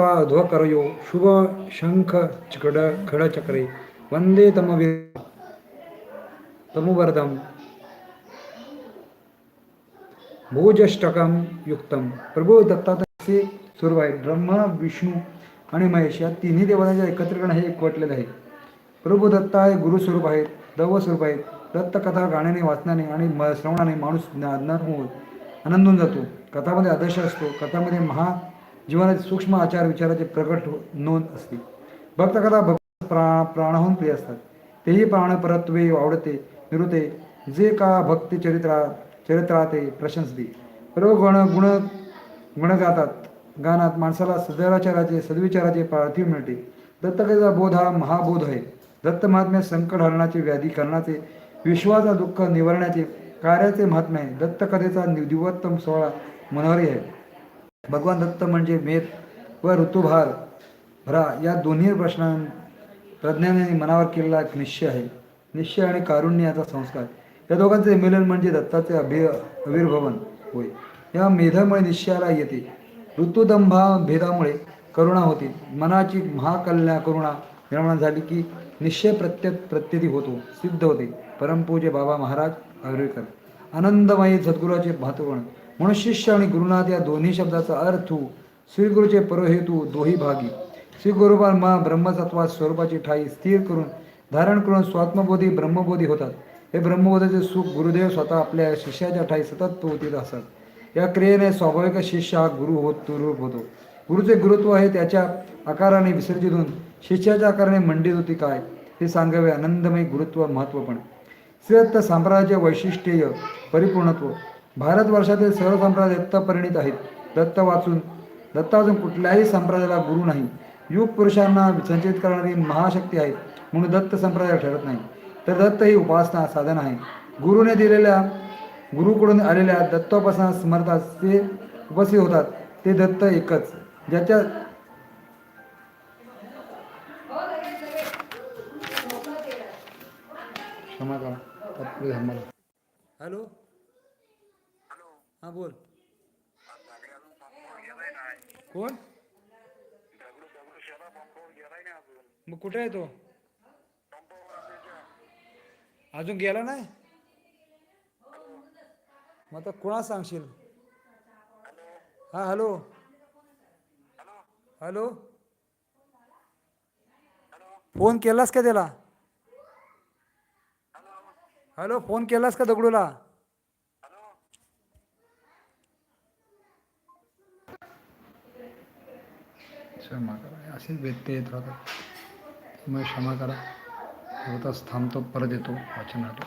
ध्वकरयो शुभ शंख खड खडचक्रे वंदे तमवीर तमुवर्धम भोजष्टकम युक्तम प्रभू दत्तात्रयाचे स्वरूप आहे ब्रह्मा विष्णू आणि महेश या तिन्ही देवतांच्या एकत्रीकरण हे एकवटलेलं आहे. प्रभू दत्त हे गुरुस्वरूप आहेत दव स्वरूप आहेत. दत्तकथा गाण्याने वाचण्याने आणि श्रवणाने माणूस ज्ञान होऊन आनंदून जातो. कथामध्ये आदर्श असतो. कथामध्ये महा जीवनाचे सूक्ष्म आचार विचाराचे प्रकट हो- नोंद असते. भक्तकथा भक्त प्राण प्राणाहून प्रिय असतात. तेही प्राण परत्वे आवडते निरुते जे का भक्ती चरित्रा चरित्राते प्रशंसते. सर्व गुण गुण गुण गातात. गानात माणसाला सदैवाचाराचे सद्विचाराचे पार्थिव मिळते. दत्तकथेचा बोध हा महाबोध आहे. दत्त महात्म्य संकट हरणाचे व्याधी करण्याचे विश्वाचा दुःख निवारण्याचे कार्याचे महात्म्य आहे. दत्तकथेचा दिवोत्तम सोहळा मनोहरी आहे. भगवान दत्त म्हणजे मेध व ऋतुभार भरा या दोन्ही प्रश्नां प्रज्ञाने मनावर केलेला एक निश्चय आहे. निश्चय आणि कारुण्य याचा संस्कार. या दोघांचे मिलन म्हणजे दत्ताचे अभि आविर्भवन होय. या मेधामुळे निश्चयाला येते. ऋतुदंभा भेदामुळे करुणा होते. मनाची महाकल्या करुणा निर्माण झाली की निश्चय प्रत्य प्रत्यती होतो सिद्ध होते. परमपूजे बाबा महाराज आगरेकर. आनंदमयी सद्गुरूचे महत्त्वपूर्ण म्हणून शिष्य आणि गुरुनाथ या दोन्ही शब्दाचा अर्थ श्रीगुरूचे परहेतू दोही भागी. श्री गुरुबाल मा ब्रह्मतत्वात स्वरूपाची ठाई स्थिर करून धारण करून स्वात्मबोधी ब्रह्मबोधी होतात. हे ब्रह्मबोधाचे सुख गुरुदेव स्वतः आपल्या शिष्याच्या ठाई सतत पोहोचीत असतात या क्रियेने स्वाभाविक शिष्य हा गुरु होत रूप होतो. गुरुचे गुरुत्व हे त्याच्या आकाराने विसर्जित होऊन शिष्याच्या आकाराने मंडित होती काय? हे सांगावे आनंदमय गुरुत्व महत्त्वपण. श्रीदत्त साम्राज्य वैशिष्ट्य परिपूर्णत्व. भारतवर्षातील सर्व संप्रदाय दत्त परिणित आहेत. दत्त वाचून दत्त वाचून कुठल्याही संप्रदायाला गुरु नाही. युग पुरुषांना संचलित करणारी महाशक्ती आहे म्हणून दत्त संप्रदाय ठरत नाही. तर दत्त ही उपासना साधन आहे. गुरुने दिलेल्या गुरुकडून आलेल्या दत्तोपासना समर्थात ते उपस्थित होतात. ते दत्त एकच ज्याच्या हॅलो? हां बोल. कोण? मग कुठे आहे तो? अजून गेला नाही? मग आता कोणा सांगशील? हा हॅलो. हॅलो. फोन केलास का त्याला? हॅलो फोन केलास का दगडूला? क्षमा करा. असेच व्यत्यय येत राहतात. मग क्षमा करा. होताच थांबतो परत येतो वाचनात